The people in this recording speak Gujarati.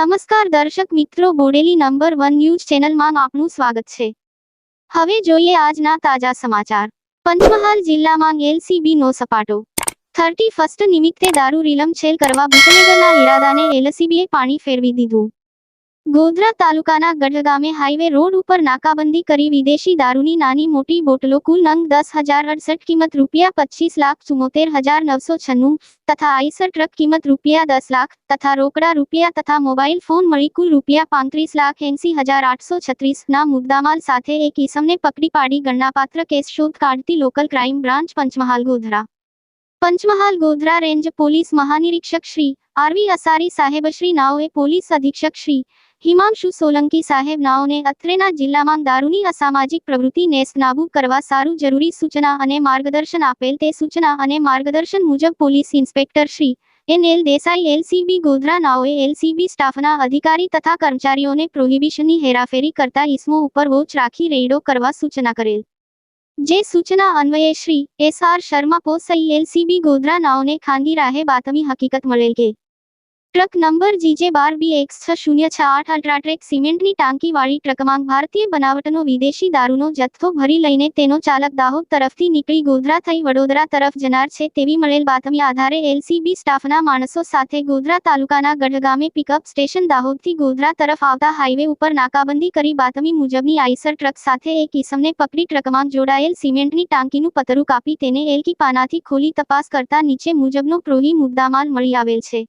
નમસ્કાર દર્શક મિત્રો, બોડેલી નંબર વન ન્યૂઝ ચેનલમાં આપનું સ્વાગત છે. હવે જોઈએ આજના તાજા સમાચાર. પંચમહાલ જિલ્લામાં એલસીબી નો સપાટો. થર્ટી ફર્સ્ટ નિમિત્તે દારૂ રીલમછેલ કરવા બુટલેગરના ઈરાદાને એલસીબીએ પાણી ફેરવી દીધું. ગોધરા તાલુકાના ગઢ ગામે હાઈવે રોડ ઉપર નાકાબંધી કરી વિદેશી દારૂની નાની મોટી બોટલો કુલ નંગ દસ હજાર અડસઠ કિંમત રૂપિયા પચીસ લાખ ચુમ્મોતેર હજાર નવસો છન્નું તથા આઈસર ટ્રક કિંમત રૂપિયા દસ લાખ તથા રોકડા રૂપિયા તથા મોબાઈલ ફોન મળી કુલ રૂપિયા પાંત્રીસ લાખ એંસી હજાર આઠસો છત્રીસ ના મુદ્દામાલ સાથે એક ઈસમને પકડી પાડી ગણનાપાત્ર કેસ શોધ કાઢતી local crime branch Panchmahal Godhra Panchmahal Godhra range police મહાનિરીક્ષક Shri RV Asari સાહેબ શ્રી નાઓએ પોલીસ અધિક્ષક શ્રી હિમાંશુ સોલંકી સાહેબ નાઓને અત્રેના જિલ્લામાં દારૂની અસામાજિક પ્રવૃત્તિ નેસ્તનાબૂદ કરવા સારું જરૂરી સૂચના અને માર્ગદર્શન આપેલ તે સૂચના અને માર્ગદર્શન મુજબ police inspector Shri N L Desai LCB Godhra નાઓએ LCB સ્ટાફના અધિકારી તથા કર્મચારીઓને પ્રોહિબિશનની હેરાફેરી કરતા ઇસમો ઉપર વોચ રાખી રેડો કરવા સૂચના કરેલ જે સૂચના અન્વયે Shri S R Sharma પોસઈ LCB Godhra નાઓને ખાનગી રાહે બાતમી હકીકત મળેલ કે ટ્રક નંબર જીજે બાર બી એક્સ છ શૂન્ય છ આઠ અલ્ટ્રાટ્રેક સિમેન્ટની ટાંકીવાળી ટ્રકમાં ભારતીય બનાવટનો વિદેશી દારૂનો જથ્થો ભરી લઈને તેનો ચાલક દાહોદ તરફથી નીકળી ગોધરા થઈ વડોદરા તરફ જનાર છે. તેવી મળેલ બાતમી આધારે એલસીબી સ્ટાફના માણસો સાથે ગોધરા તાલુકાના ગઢગામે પિકઅપ સ્ટેશન દાહોદથી ગોધરા તરફ આવતા હાઈવે ઉપર નાકાબંધી કરી બાતમી મુજબની આઈસર ટ્રક સાથે એક ઇસમને પકડી ટ્રકમાં જોડાયેલ સિમેન્ટની ટાંકીનું પતરું કાપી તેને એલકી પાનાથી ખોલી તપાસ કરતા નીચે મુજબનો પ્રોહી મુદ્દામાલ મળી આવેલ છે.